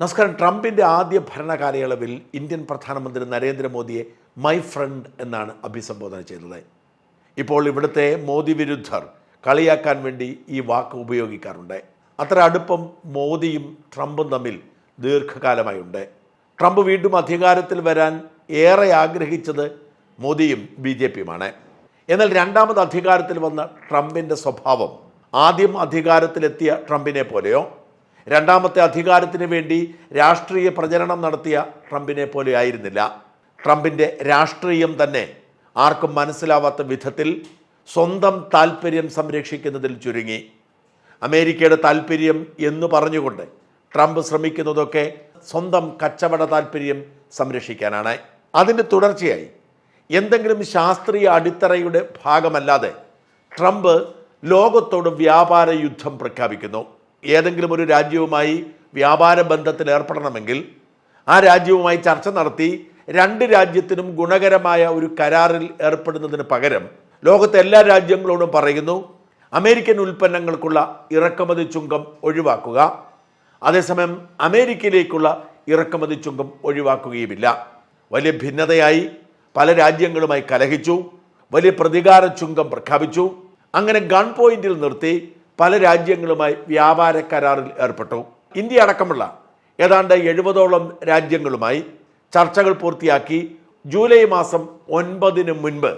നമസ്കാരം. ട്രംപിന്റെ ആദ്യ ഭരണകാലയളവിൽ ഇന്ത്യൻ പ്രധാനമന്ത്രി നരേന്ദ്രമോദിയെ മൈ ഫ്രണ്ട് എന്നാണ് അഭിസംബോധന ചെയ്തത്. ഇപ്പോൾ ഇവിടുത്തെ മോദി വിരുദ്ധർ കളിയാക്കാൻ വേണ്ടി ഈ വാക്ക് ഉപയോഗിക്കാറുണ്ട്. അത്ര അടുപ്പം മോദിയും ട്രംപും തമ്മിൽ ദീർഘകാലമായി ഉണ്ട് ട്രംപ് വീണ്ടും അധികാരത്തിൽ വരാൻ ഏറെ ആഗ്രഹിച്ചത് മോദിയും ബി ജെ പിയുമാണ്. എന്നാൽ രണ്ടാമത് അധികാരത്തിൽ വന്ന ട്രംപിന്റെ സ്വഭാവം ആദ്യം അധികാരത്തിലെത്തിയ ട്രംപിനെ പോലെയോ രണ്ടാമത്തെ അധികാരത്തിന് വേണ്ടി രാഷ്ട്രീയ പ്രചരണം നടത്തിയ ട്രംപിനെ പോലെ ആയിരുന്നില്ല. ട്രംപിന്റെ രാഷ്ട്രീയം തന്നെ ആർക്കും മനസ്സിലാവാത്ത വിധത്തിൽ സ്വന്തം താല്പര്യം സംരക്ഷിക്കുന്നതിൽ ചുരുങ്ങി. അമേരിക്കയുടെ താല്പര്യം എന്ന് പറഞ്ഞുകൊണ്ട് ട്രംപ് ശ്രമിക്കുന്നതൊക്കെ സ്വന്തം കച്ചവട താല്പര്യം സംരക്ഷിക്കാനാണ്. അതിന്റെ തുടർച്ചയായി എന്തെങ്കിലും ശാസ്ത്രീയ അടിത്തറയുടെ ഭാഗമല്ലാതെ ട്രംപ് ലോകത്തോട് വ്യാപാര യുദ്ധം പ്രഖ്യാപിക്കുന്നു. ഏതെങ്കിലും ഒരു രാജ്യവുമായി വ്യാപാര ബന്ധത്തിൽ ഏർപ്പെടണമെങ്കിൽ ആ രാജ്യവുമായി ചർച്ച നടത്തി രണ്ട് രാജ്യത്തിനും ഗുണകരമായ ഒരു കരാറിൽ ഏർപ്പെടുന്നതിന് പകരം ലോകത്തെ എല്ലാ രാജ്യങ്ങളോടും പറയുന്നു അമേരിക്കൻ ഉൽപ്പന്നങ്ങൾക്കുള്ള ഇറക്കുമതി ചുങ്കം ഒഴിവാക്കുക. അതേസമയം അമേരിക്കയിലേക്കുള്ള ഇറക്കുമതി ചുങ്കം ഒഴിവാക്കുകയുമില്ല. വലിയ ഭിന്നതയായി പല രാജ്യങ്ങളുമായി കലഹിച്ചു വലിയ പ്രതികാര ചുങ്കം പ്രഖ്യാപിച്ചു. അങ്ങനെ ഗൺ പോയിന്റിൽ നിർത്തി പല രാജ്യങ്ങളുമായി വ്യാപാര കരാറിൽ ഏർപ്പെട്ടു. ഇന്ത്യ അടക്കമുള്ള ഏതാണ്ട് എഴുപതോളം രാജ്യങ്ങളുമായി ചർച്ചകൾ പൂർത്തിയാക്കി ജൂലൈ മാസം ഒൻപതിന് മുൻപ്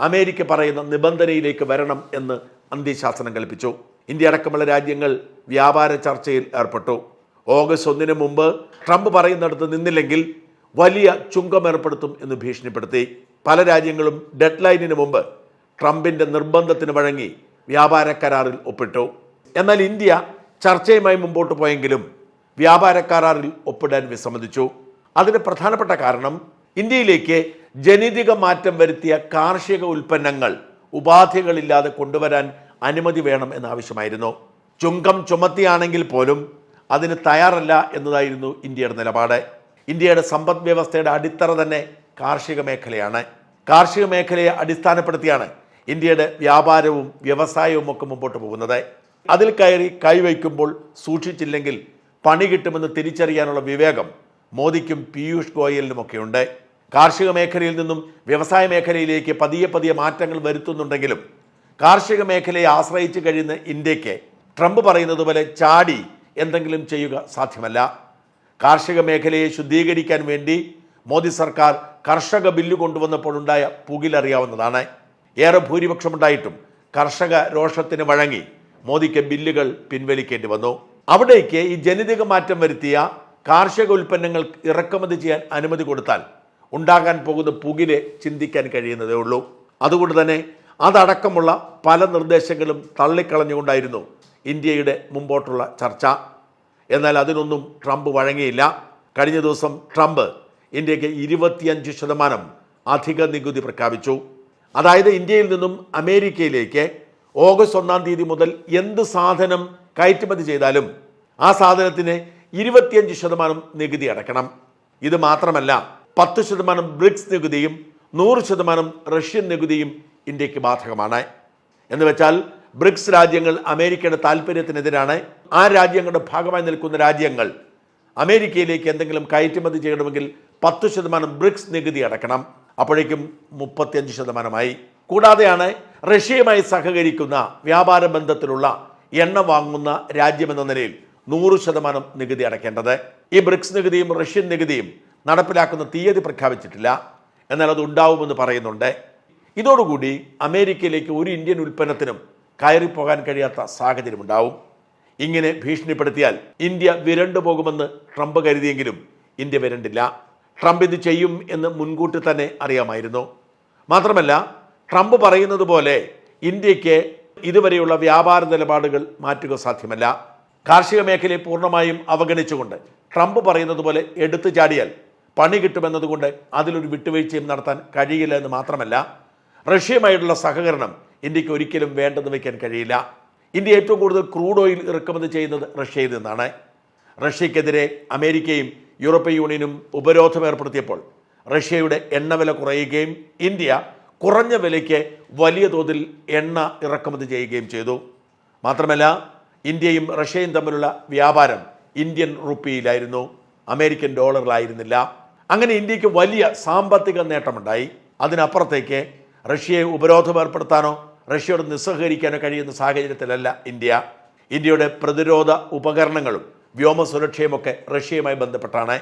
അമേരിക്ക പറയുന്ന നിബന്ധനയിലേക്ക് വരണം എന്ന് അന്ത്യശാസനം കൽപ്പിച്ചു. ഇന്ത്യ അടക്കമുള്ള രാജ്യങ്ങൾ വ്യാപാര ചർച്ചയിൽ ഏർപ്പെട്ടു. ഓഗസ്റ്റ് ഒന്നിന് മുമ്പ് ട്രംപ് പറയുന്നിടത്ത് നിന്നില്ലെങ്കിൽ വലിയ ചുങ്കം ഏർപ്പെടുത്തും എന്ന് ഭീഷണിപ്പെടുത്തി. പല രാജ്യങ്ങളും ഡെഡ് ലൈനിന് മുമ്പ് ട്രംപിന്റെ നിർബന്ധത്തിന് വഴങ്ങി വ്യാപാര കരാറിൽ ഒപ്പിട്ടു. എന്നാൽ ഇന്ത്യ ചർച്ചയുമായി മുമ്പോട്ട് പോയെങ്കിലും വ്യാപാര കരാറിൽ ഒപ്പിടാൻ വിസമ്മതിച്ചു. അതിന് പ്രധാനപ്പെട്ട കാരണം ഇന്ത്യയിലേക്ക് ജനിതക മാറ്റം വരുത്തിയ കാർഷിക ഉൽപ്പന്നങ്ങൾ ഉപാധികളില്ലാതെ കൊണ്ടുവരാൻ അനുമതി വേണം എന്നാവശ്യമായിരുന്നു. ചുങ്കം ചുമത്തിയാണെങ്കിൽ പോലും അതിന് തയ്യാറല്ല എന്നതായിരുന്നു ഇന്ത്യയുടെ നിലപാട്. ഇന്ത്യയുടെ സമ്പദ് വ്യവസ്ഥയുടെ അടിത്തറ തന്നെ കാർഷിക മേഖലയാണ്. കാർഷിക മേഖലയെ അടിസ്ഥാനപ്പെടുത്തിയാണ് ഇന്ത്യയുടെ വ്യാപാരവും വ്യവസായവും ഒക്കെ മുമ്പോട്ട് പോകുന്നത്. അതിൽ കയറി കൈവയ്ക്കുമ്പോൾ സൂക്ഷിച്ചില്ലെങ്കിൽ പണി കിട്ടുമെന്ന് തിരിച്ചറിയാനുള്ള വിവേകം മോദിക്കും പീയൂഷ് ഗോയലിനുമൊക്കെ ഉണ്ട്. കാർഷിക മേഖലയിൽ നിന്നും വ്യവസായ മേഖലയിലേക്ക് പതിയെ പതിയെ മാറ്റങ്ങൾ വരുത്തുന്നുണ്ടെങ്കിലും കാർഷിക മേഖലയെ ആശ്രയിച്ച് കഴിയുന്ന ഇന്ത്യയ്ക്ക് ട്രംപ് പറയുന്നത് പോലെ ചാടി എന്തെങ്കിലും ചെയ്യുക സാധ്യമല്ല. കാർഷിക മേഖലയെ ശുദ്ധീകരിക്കാൻ വേണ്ടി മോദി സർക്കാർ കർഷക ബില്ല് കൊണ്ടുവന്നപ്പോഴുണ്ടായ പുകിലറിയാവുന്നതാണ്. ഏറെ ഭൂരിപക്ഷമുണ്ടായിട്ടും കർഷക രോഷത്തിന് വഴങ്ങി മോദിക്ക് ബില്ലുകൾ പിൻവലിക്കേണ്ടി വന്നു. അവിടേക്ക് ഈ ജനിതക മാറ്റം വരുത്തിയ കാർഷിക ഉൽപ്പന്നങ്ങൾ ഇറക്കുമതി ചെയ്യാൻ അനുമതി കൊടുത്താൽ ഉണ്ടാകാൻ പോകുന്ന പുകിലെ ചിന്തിക്കാൻ കഴിയുന്നതേ ഉള്ളൂ. അതുകൊണ്ട് തന്നെ അതടക്കമുള്ള പല നിർദ്ദേശങ്ങളും തള്ളിക്കളഞ്ഞുകൊണ്ടായിരുന്നു ഇന്ത്യയുടെ മുമ്പോട്ടുള്ള ചർച്ച. എന്നാൽ അതിനൊന്നും ട്രംപ് വഴങ്ങിയില്ല. കഴിഞ്ഞ ദിവസം ട്രംപ് ഇന്ത്യയ്ക്ക് ഇരുപത്തിയഞ്ച് ശതമാനം അധിക നികുതി പ്രഖ്യാപിച്ചു. അതായത് ഇന്ത്യയിൽ നിന്നും അമേരിക്കയിലേക്ക് ഓഗസ്റ്റ് ഒന്നാം തീയതി മുതൽ എന്ത് സാധനം കയറ്റുമതി ചെയ്താലും ആ സാധനത്തിന് ഇരുപത്തിയഞ്ച് ശതമാനം നികുതി അടക്കണം ഇത് മാത്രമല്ല പത്ത് ശതമാനം ബ്രിക്സ് നികുതിയും നൂറ് ശതമാനം റഷ്യൻ നികുതിയും ഇന്ത്യയ്ക്ക് ബാധകമാണ്. എന്ന് വെച്ചാൽ ബ്രിക്സ് രാജ്യങ്ങൾ അമേരിക്കയുടെ താല്പര്യത്തിനെതിരാണ് ആ രാജ്യങ്ങളുടെ ഭാഗമായി നിൽക്കുന്ന രാജ്യങ്ങൾ അമേരിക്കയിലേക്ക് എന്തെങ്കിലും കയറ്റുമതി ചെയ്യണമെങ്കിൽ പത്ത് ശതമാനം ബ്രിക്സ് നികുതി അടക്കണം അപ്പോഴേക്കും മുപ്പത്തിയഞ്ച് ശതമാനമായി. കൂടാതെയാണ് റഷ്യയുമായി സഹകരിക്കുന്ന വ്യാപാര ബന്ധത്തിലുള്ള എണ്ണ വാങ്ങുന്ന രാജ്യമെന്ന നിലയിൽ നൂറ് ശതമാനം നികുതി അടയ്ക്കേണ്ടത്. ഈ ബ്രിക്സ് നികുതിയും റഷ്യൻ നികുതിയും നടപ്പിലാക്കുന്ന തീയതി പ്രഖ്യാപിച്ചിട്ടില്ല. എന്നാൽ അത് ഉണ്ടാവുമെന്ന് പറയുന്നുണ്ട്. ഇതോടുകൂടി അമേരിക്കയിലേക്ക് ഒരു ഇന്ത്യൻ ഉൽപ്പന്നത്തിനും കയറിപ്പോകാൻ കഴിയാത്ത സാഹചര്യമുണ്ടാവും ഇങ്ങനെ ഭീഷണിപ്പെടുത്തിയാൽ ഇന്ത്യ വിരണ്ടു പോകുമെന്ന് ട്രംപ് കരുതിയെങ്കിലും ഇന്ത്യ വിരണ്ടില്ല. ട്രംപ് ഇത് ചെയ്യും എന്ന് മുൻകൂട്ടി തന്നെ അറിയാമായിരുന്നു. മാത്രമല്ല ട്രംപ് പറയുന്നത് പോലെ ഇന്ത്യയ്ക്ക് ഇതുവരെയുള്ള വ്യാപാര നിലപാടുകൾ മാറ്റുക സാധ്യമല്ല. കാർഷിക മേഖലയെ പൂർണമായും അവഗണിച്ചുകൊണ്ട് ട്രംപ് പറയുന്നത് പോലെ എടുത്തു ചാടിയാൽ പണി കിട്ടുമെന്നതുകൊണ്ട് അതിലൊരു വിട്ടുവീഴ്ചയും നടത്താൻ കഴിയില്ല എന്ന് മാത്രമല്ല റഷ്യയുമായിട്ടുള്ള സഹകരണം ഇന്ത്യയ്ക്ക് ഒരിക്കലും വേണ്ടെന്ന് വയ്ക്കാൻ കഴിയില്ല. ഇന്ത്യ ഏറ്റവും കൂടുതൽ ക്രൂഡ് ഓയിൽ ഇറക്കുമതി ചെയ്യുന്നത് റഷ്യയിൽ നിന്നാണ്. റഷ്യക്കെതിരെ അമേരിക്കയും യൂറോപ്യൻ യൂണിയനും ഉപരോധം ഏർപ്പെടുത്തിയപ്പോൾ റഷ്യയുടെ എണ്ണവില കുറയുകയും ഇന്ത്യ കുറഞ്ഞ വിലയ്ക്ക് വലിയ തോതിൽ എണ്ണ ഇറക്കുമതി ചെയ്യുകയും ചെയ്തു. മാത്രമല്ല ഇന്ത്യയും റഷ്യയും തമ്മിലുള്ള വ്യാപാരം ഇന്ത്യൻ റുപ്പിയിലായിരുന്നു അമേരിക്കൻ ഡോളറിലായിരുന്നില്ല. അങ്ങനെ ഇന്ത്യയ്ക്ക് വലിയ സാമ്പത്തിക നേട്ടമുണ്ടായി. അതിനപ്പുറത്തേക്ക് റഷ്യയെ ഉപരോധം ഏർപ്പെടുത്താനോ റഷ്യയോട് നിസ്സഹകരിക്കാനോ കഴിയുന്ന സാഹചര്യത്തിലല്ല ഇന്ത്യ. ഇന്ത്യയുടെ പ്രതിരോധ ഉപകരണങ്ങളും വ്യോമ സുരക്ഷയുമൊക്കെ റഷ്യയുമായി ബന്ധപ്പെട്ടാണ്.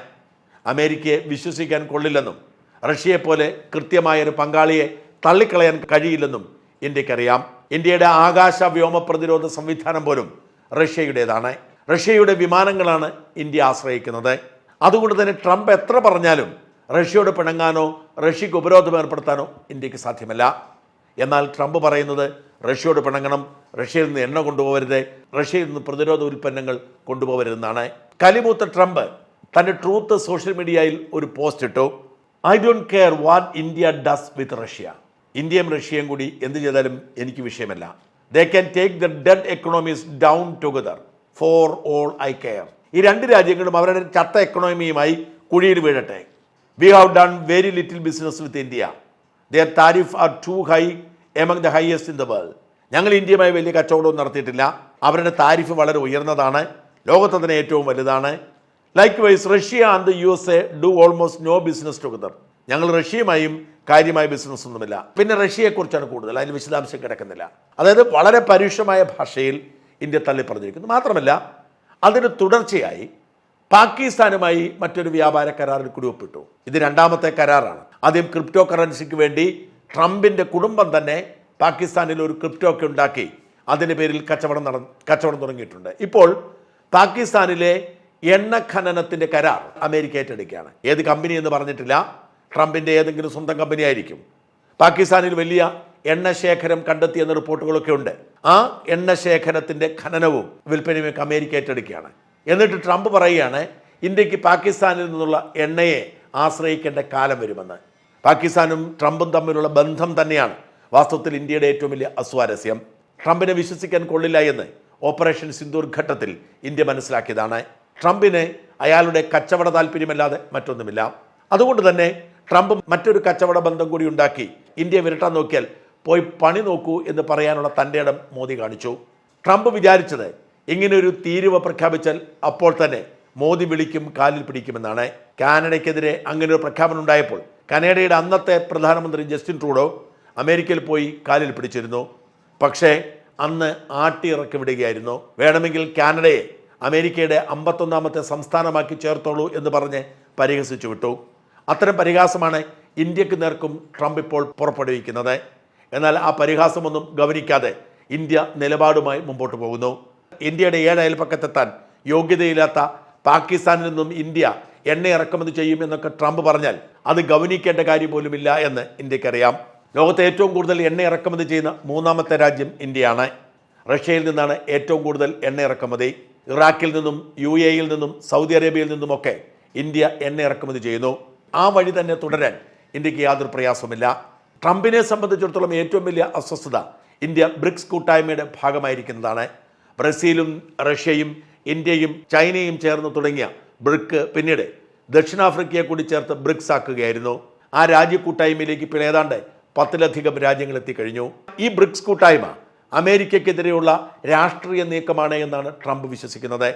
അമേരിക്കയെ വിശ്വസിക്കാൻ കൊള്ളില്ലെന്നും റഷ്യയെപ്പോലെ കൃത്യമായൊരു പങ്കാളിയെ തള്ളിക്കളയാൻ കഴിയില്ലെന്നും ഇന്ത്യക്കറിയാം. ഇന്ത്യയുടെ ആകാശ വ്യോമ പ്രതിരോധ സംവിധാനം പോലും റഷ്യയുടേതാണ്. റഷ്യയുടെ വിമാനങ്ങളാണ് ഇന്ത്യ ആശ്രയിക്കുന്നത്. അതുകൊണ്ട് തന്നെ ട്രംപ് എത്ര പറഞ്ഞാലും റഷ്യയോട് പിണങ്ങാനോ റഷ്യക്ക് ഉപരോധം ഏർപ്പെടുത്താനോ ഇന്ത്യയ്ക്ക് സാധ്യമല്ല. എന്നാൽ ട്രംപ് പറയുന്നത് റഷ്യയോട് പിണങ്ങണം റഷ്യയിൽ നിന്ന് എണ്ണ കൊണ്ടുപോകരുത് റഷ്യയിൽ നിന്ന് പ്രതിരോധ ഉൽപ്പന്നങ്ങൾ കൊണ്ടുപോകരുതെന്നാണ്. കലിമൂത്ത ട്രംപ് തന്റെ ട്രൂത്ത് സോഷ്യൽ മീഡിയയിൽ ഒരു പോസ്റ്റ് ഇട്ടു. I don't care what India does with Russia. ഇന്ത്യയും റഷ്യയും കൂടി എന്ത് ചെയ്താലും എനിക്ക് വിഷയമല്ല. They can take the dead economies down together for all I care. ഈ രണ്ട് രാജ്യങ്ങളും അവരുടെ ചത്ത എക്കണോമിയുമായി കുഴിയിൽ വീഴട്ടെ. We have done very little business with India. Their tariff are too high among the highest in the world ഞങ്ങൾ ഇന്ത്യയുമായി വലിയ കച്ചവടവും നടത്തിയിട്ടില്ല. അവരുടെ താരിഫ് വളരെ ഉയർന്നതാണ്. ലോകത്ത് തന്നെ ഏറ്റവും വലുതാണ്. Likewise Russia and the U S A do almost no business together ഞങ്ങൾ റഷ്യയുമായും കാര്യമായ ബിസിനസ് ഒന്നുമില്ല. പിന്നെ റഷ്യയെക്കുറിച്ചാണ് കൂടുതൽ. അതിന് വിശദാംശം കിടക്കുന്നില്ല. അതായത് വളരെ പരുഷമായ ഭാഷയിൽ ഇന്ത്യ തള്ളി പറഞ്ഞിരിക്കുന്നു മാത്രമല്ല അതിന് തുടർച്ചയായി പാകിസ്ഥാനുമായി മറ്റൊരു വ്യാപാര കരാറിൽ കൂടി ഒപ്പിട്ടു ഇത് രണ്ടാമത്തെ കരാറാണ്. ആദ്യം ക്രിപ്റ്റോ കറൻസിക്ക് വേണ്ടി ട്രംപിന്റെ കുടുംബം തന്നെ പാകിസ്ഥാനിൽ ഒരു ക്രിപ്റ്റോ ഒക്കെ ഉണ്ടാക്കി. അതിന്റെ പേരിൽ കച്ചവടം നട കച്ചവടം തുടങ്ങിയിട്ടുണ്ട്. ഇപ്പോൾ പാകിസ്ഥാനിലെ എണ്ണ ഖനനത്തിന്റെ കരാർ അമേരിക്ക ഏറ്റെടുക്കുകയാണ്. ഏത് കമ്പനി എന്ന് പറഞ്ഞിട്ടില്ല. ട്രംപിന്റെ ഏതെങ്കിലും സ്വന്തം കമ്പനി ആയിരിക്കും. പാകിസ്ഥാനിൽ വലിയ എണ്ണ ശേഖരം കണ്ടെത്തിയെന്ന റിപ്പോർട്ടുകളൊക്കെ ഉണ്ട്. ആ എണ്ണ ശേഖരത്തിന്റെ ഖനനവും വിൽപ്പനയുമൊക്കെ അമേരിക്ക ഏറ്റെടുക്കുകയാണ്. എന്നിട്ട് ട്രംപ് പറയുകയാണ് ഇന്ത്യയ്ക്ക് പാകിസ്ഥാനിൽ നിന്നുള്ള എണ്ണയെ ആശ്രയിക്കേണ്ട കാലം വരുമെന്ന്. പാകിസ്ഥാനും ട്രംപും തമ്മിലുള്ള ബന്ധം തന്നെയാണ്. വാസ്തവത്തിൽ ഇന്ത്യയുടെ ഏറ്റവും വലിയ അസ്വാരസ്യം. ട്രംപിനെ വിശ്വസിക്കാൻ കൊള്ളില്ല എന്ന് ഓപ്പറേഷൻ സിന്ദൂർ ഘട്ടത്തിൽ ഇന്ത്യ മനസ്സിലാക്കിയതാണ്. ട്രംപിന് അയാളുടെ കച്ചവട താല്പര്യമല്ലാതെ മറ്റൊന്നുമില്ല. അതുകൊണ്ട് തന്നെ ട്രംപ് മറ്റൊരു കച്ചവട ബന്ധം കൂടി ഉണ്ടാക്കി ഇന്ത്യ വിരട്ടാൻ നോക്കിയാൽ പോയി പണി നോക്കൂ എന്ന് പറയാനുള്ള തന്റെ ഇടം മോദി കാണിച്ചു. ട്രംപ് വിചാരിച്ചത് ഇങ്ങനൊരു ഒരു തീരുവ പ്രഖ്യാപിച്ചാൽ അപ്പോൾ തന്നെ മോദി വിളിക്കും കാലിൽ പിടിക്കുമെന്നാണ്. കാനഡയ്ക്കെതിരെ അങ്ങനെ ഒരു പ്രഖ്യാപനം ഉണ്ടായപ്പോൾ കനഡയുടെ അന്നത്തെ പ്രധാനമന്ത്രി ജസ്റ്റിൻ ട്രൂഡോ അമേരിക്കയിൽ പോയി കാലിൽ പിടിച്ചിരുന്നു. പക്ഷേ അന്ന് ആട്ടിയിറക്കി വിടുകയായിരുന്നു വേണമെങ്കിൽ കാനഡയെ അമേരിക്കയുടെ അമ്പത്തൊന്നാമത്തെ സംസ്ഥാനമാക്കി ചേർത്തോളൂ എന്ന് പറഞ്ഞ് പരിഹസിച്ചു വിട്ടു. അത്തരം പരിഹാസമാണ് ഇന്ത്യയ്ക്ക് നേർക്കും ട്രംപ് ഇപ്പോൾ പുറപ്പെടുവിക്കുന്നത്. എന്നാൽ ആ പരിഹാസമൊന്നും ഗവനിക്കാതെ ഇന്ത്യ നിലപാടുമായി മുമ്പോട്ട് പോകുന്നു. ഇന്ത്യയുടെ ഏഴ് അയൽപ്പക്കത്തെത്താൻ യോഗ്യതയില്ലാത്ത പാകിസ്ഥാനിൽ നിന്നും ഇന്ത്യ എണ്ണ ഇറക്കുമതി ചെയ്യുമെന്നൊക്കെ ട്രംപ് പറഞ്ഞാൽ അത് ഗവനിക്കേണ്ട കാര്യം പോലുമില്ല എന്ന് ഇന്ത്യക്കറിയാം. ലോകത്തെ ഏറ്റവും കൂടുതൽ എണ്ണ ഇറക്കുമതി ചെയ്യുന്ന മൂന്നാമത്തെ രാജ്യം ഇന്ത്യയാണ്. റഷ്യയിൽ നിന്നാണ് ഏറ്റവും കൂടുതൽ എണ്ണ ഇറക്കുമതി. ഇറാഖിൽ നിന്നും യു എയിൽ നിന്നും സൗദി അറേബ്യയിൽ നിന്നുമൊക്കെ ഇന്ത്യ എണ്ണ ഇറക്കുമതി ചെയ്യുന്നു. ആ വഴി തന്നെ തുടരാൻ ഇന്ത്യയ്ക്ക് യാതൊരു പ്രയാസവുമില്ല. ട്രംപിനെ സംബന്ധിച്ചിടത്തോളം ഏറ്റവും വലിയ അസ്വസ്ഥത ഇന്ത്യ ബ്രിക്സ് കൂട്ടായ്മയുടെ ഭാഗമായിരിക്കുന്നതാണ്. ബ്രസീലും റഷ്യയും ഇന്ത്യയും ചൈനയും ചേർന്ന് തുടങ്ങിയ ബ്രിക്ക് പിന്നീട് ദക്ഷിണാഫ്രിക്കയെ കൂടി ചേർത്ത് ബ്രിക്സ് ആക്കുകയായിരുന്നു. ആ രാജ്യക്കൂട്ടായ്മയിലേക്ക് പിന്നെ ഏതാണ്ട് പത്തിലധികം രാജ്യങ്ങൾ എത്തിക്കഴിഞ്ഞു. ഈ ബ്രിക്സ് കൂട്ടായ്മ അമേരിക്കയ്ക്കെതിരെയുള്ള രാഷ്ട്രീയ നീക്കമാണ് എന്നാണ് ട്രംപ് വിശ്വസിക്കുന്നത്.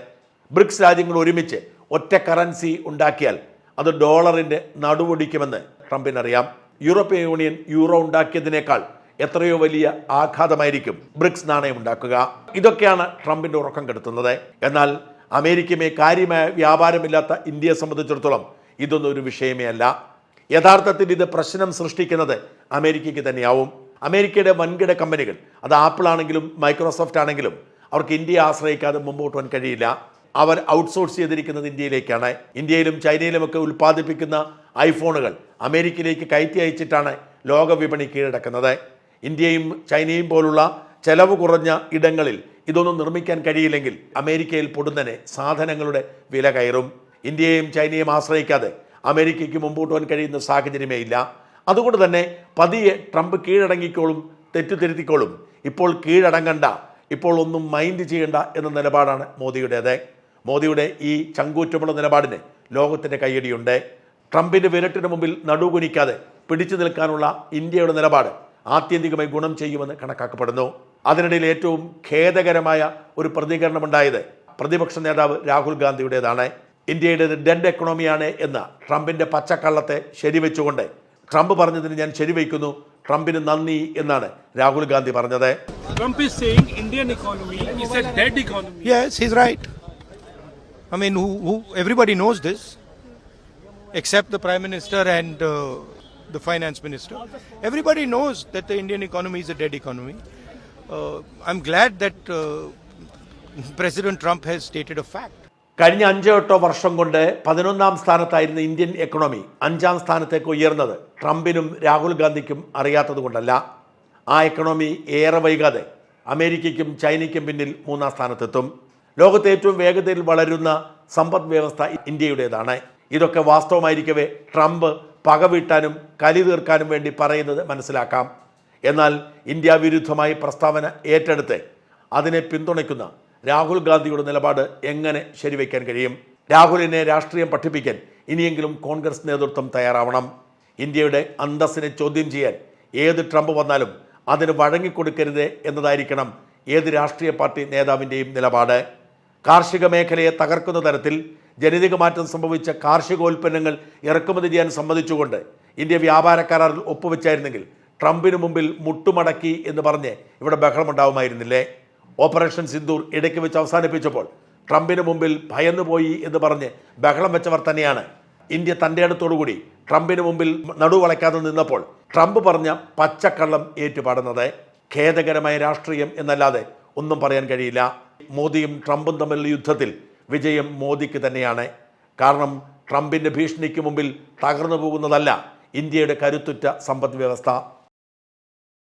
ബ്രിക്സ് രാജ്യങ്ങൾ ഒരുമിച്ച് ഒറ്റ കറൻസി ഉണ്ടാക്കിയാൽ അത് ഡോളറിന്റെ നടുവൊടിക്കുമെന്ന് ട്രംപിനറിയാം. യൂറോപ്യൻ യൂണിയൻ യൂറോ ഉണ്ടാക്കിയതിനേക്കാൾ എത്രയോ വലിയ ആഘാതമായിരിക്കും ബ്രിക്സ് നാണയം ഉണ്ടാക്കുക. ഇതൊക്കെയാണ് ട്രംപിന്റെ ഉറക്കം കെടുത്തുന്നത്. എന്നാൽ അമേരിക്കയുമായി കാര്യമായ വ്യാപാരമില്ലാത്ത ഇന്ത്യയെ സംബന്ധിച്ചിടത്തോളം ഇതൊന്നും ഒരു വിഷയമേ അല്ല. യഥാർത്ഥത്തിൽ ഇത് പ്രശ്നം സൃഷ്ടിക്കുന്നത് അമേരിക്കയ്ക്ക് തന്നെയാവും. അമേരിക്കയുടെ വൻകിട കമ്പനികൾ അത് ആപ്പിൾ ആണെങ്കിലും മൈക്രോസോഫ്റ്റ് ആണെങ്കിലും അവർക്ക് ഇന്ത്യയെ ആശ്രയിക്കാതെ മുമ്പോട്ട് പോകാൻ കഴിയില്ല. അവർ ഔട്ട്സോഴ്സ് ചെയ്തിരിക്കുന്നത് ഇന്ത്യയിലേക്കാണ്. ഇന്ത്യയിലും ചൈനയിലുമൊക്കെ ഉൽപ്പാദിപ്പിക്കുന്ന ഐഫോണുകൾ അമേരിക്കയിലേക്ക് കയറ്റി അയച്ചിട്ടാണ് ലോക വിപണി കീഴടക്കുന്നത്. ഇന്ത്യയും ചൈനയും പോലുള്ള ചെലവ് കുറഞ്ഞ ഇടങ്ങളിൽ ഇതൊന്നും നിർമ്മിക്കാൻ കഴിയില്ലെങ്കിൽ അമേരിക്കയിൽ പൊടുന്നനെ സാധനങ്ങളുടെ വില കയറും. ഇന്ത്യയെയും ചൈനയും ആശ്രയിക്കാതെ അമേരിക്കയ്ക്ക് മുമ്പോട്ട് പോകാൻ കഴിയുന്ന സാഹചര്യമേ ഇല്ല. അതുകൊണ്ട് തന്നെ പതിയെ ട്രംപ് കീഴടങ്ങിക്കോളും തെറ്റുതിരുത്തിക്കോളും. ഇപ്പോൾ കീഴടങ്ങണ്ട ഇപ്പോൾ ഒന്നും മൈൻഡ് ചെയ്യണ്ട എന്ന നിലപാടാണ് മോദിയുടേത്. മോദിയുടെ ഈ ചങ്കൂറ്റമുള്ള നിലപാടിന് ലോകത്തിന്റെ കയ്യടിയുണ്ട്. ട്രംപിന്റെ വിരട്ടിന് മുമ്പിൽ നടുകുനിക്കാതെ പിടിച്ചു നിൽക്കാനുള്ള ഇന്ത്യയുടെ നിലപാട് ആത്യന്തികമായി ഗുണം ചെയ്യുമെന്ന് കണക്കാക്കപ്പെടുന്നു. അതിനിടയിൽ ഏറ്റവും ഖേദകരമായ ഒരു പ്രതികരണം ഉണ്ടായത് പ്രതിപക്ഷ നേതാവ് രാഹുൽ ഗാന്ധിയുടേതാണ്. ഇന്ത്യയുടെ ഡെഡ് എക്കണോമിയാണ് എന്ന ട്രംപിന്റെ പച്ചക്കള്ളത്തെ ശരിവെച്ചുകൊണ്ട് ട്രംപ് പറഞ്ഞതിന് ഞാൻ ശരിവെക്കുന്നു. ട്രംപിന് നന്ദി എന്നാണ് രാഹുൽ ഗാന്ധി പറഞ്ഞത്. Except the prime minister and uh, the finance minister. Everybody knows that the indian economy is a dead economy. Uh, I'm glad that president President Trump has stated a fact. കഴിഞ്ഞ അഞ്ചോ എട്ടോ വർഷം കൊണ്ട് പതിനൊന്നാം സ്ഥാനത്തായിരുന്ന ഇന്ത്യൻ എക്കണോമി അഞ്ചാം സ്ഥാനത്തേക്ക് ഉയർന്നത് ട്രംപിനും രാഹുൽ ഗാന്ധിക്കും അറിയാത്തത് കൊണ്ടല്ല. ആ എക്കണോമി ഏറെ വൈകാതെ അമേരിക്കയ്ക്കും ചൈനയ്ക്കും പിന്നിൽ മൂന്നാം സ്ഥാനത്തെത്തും. ലോകത്തെ ഏറ്റവും വേഗതയിൽ വളരുന്ന സമ്പദ് വ്യവസ്ഥ ഇന്ത്യയുടേതാണ്. ഇതൊക്കെ വാസ്തവമായിരിക്കവേ ട്രംപ് പകവീട്ടാനും കലി തീർക്കാനും വേണ്ടി പറയുന്നത് മനസ്സിലാക്കാം. എന്നാൽ ഇന്ത്യ വിരുദ്ധമായി പ്രസ്താവന ഏറ്റെടുത്ത് അതിനെ പിന്തുണയ്ക്കുന്ന രാഹുൽ ഗാന്ധിയുടെ നിലപാട് എങ്ങനെ ശരിവയ്ക്കാൻ കഴിയും? രാഹുലിനെ രാഷ്ട്രീയം പഠിപ്പിക്കാൻ ഇനിയെങ്കിലും കോൺഗ്രസ് നേതൃത്വം തയ്യാറാവണം. ഇന്ത്യയുടെ അന്തസ്സിനെ ചോദ്യം ചെയ്യാൻ ഏത് ട്രംപ് വന്നാലും അതിന് വഴങ്ങിക്കൊടുക്കരുത് എന്നതായിരിക്കണം ഏത് രാഷ്ട്രീയ പാർട്ടി നേതാവിന്റെയും നിലപാട്. കാർഷിക മേഖലയെ തകർക്കുന്ന തരത്തിൽ ജനിതക മാറ്റം സംഭവിച്ച കാർഷികോൽപ്പന്നങ്ങൾ ഇറക്കുമതി ചെയ്യാൻ സമ്മതിച്ചുകൊണ്ട് ഇന്ത്യ വ്യാപാര കരാറിൽ ഒപ്പുവെച്ചായിരുന്നെങ്കിൽ ട്രംപിന് മുമ്പിൽ മുട്ടുമടക്കി എന്ന് പറഞ്ഞ് ഇവിടെ ബഹളമുണ്ടാവുമായിരുന്നില്ലേ? ഓപ്പറേഷൻ സിന്ദൂർ ഇടയ്ക്ക് വെച്ച് അവസാനിപ്പിച്ചപ്പോൾ ട്രംപിന് മുമ്പിൽ ഭയന്നുപോയി എന്ന് പറഞ്ഞ് ബഹളം വെച്ചവർ തന്നെയാണ്. ഇന്ത്യ തന്റെ അടുത്തോടുകൂടി ട്രംപിന് മുമ്പിൽ നടുവളയ്ക്കാതെ നിന്നപ്പോൾ ട്രംപ് പറഞ്ഞ പച്ചക്കള്ളം ഏറ്റുപാടുന്നത് ഖേദകരമായ രാഷ്ട്രീയം എന്നല്ലാതെ ഒന്നും പറയാൻ കഴിയില്ല. മോദിയും ട്രംപും തമ്മിലുള്ള യുദ്ധത്തിൽ വിജയം മോദിക്ക് തന്നെയാണ്. കാരണം ട്രംപിന്റെ ഭീഷണിക്ക് മുമ്പിൽ തകർന്നു പോകുന്നതല്ല ഇന്ത്യയുടെ കരുത്തുറ്റ സമ്പദ് വ്യവസ്ഥ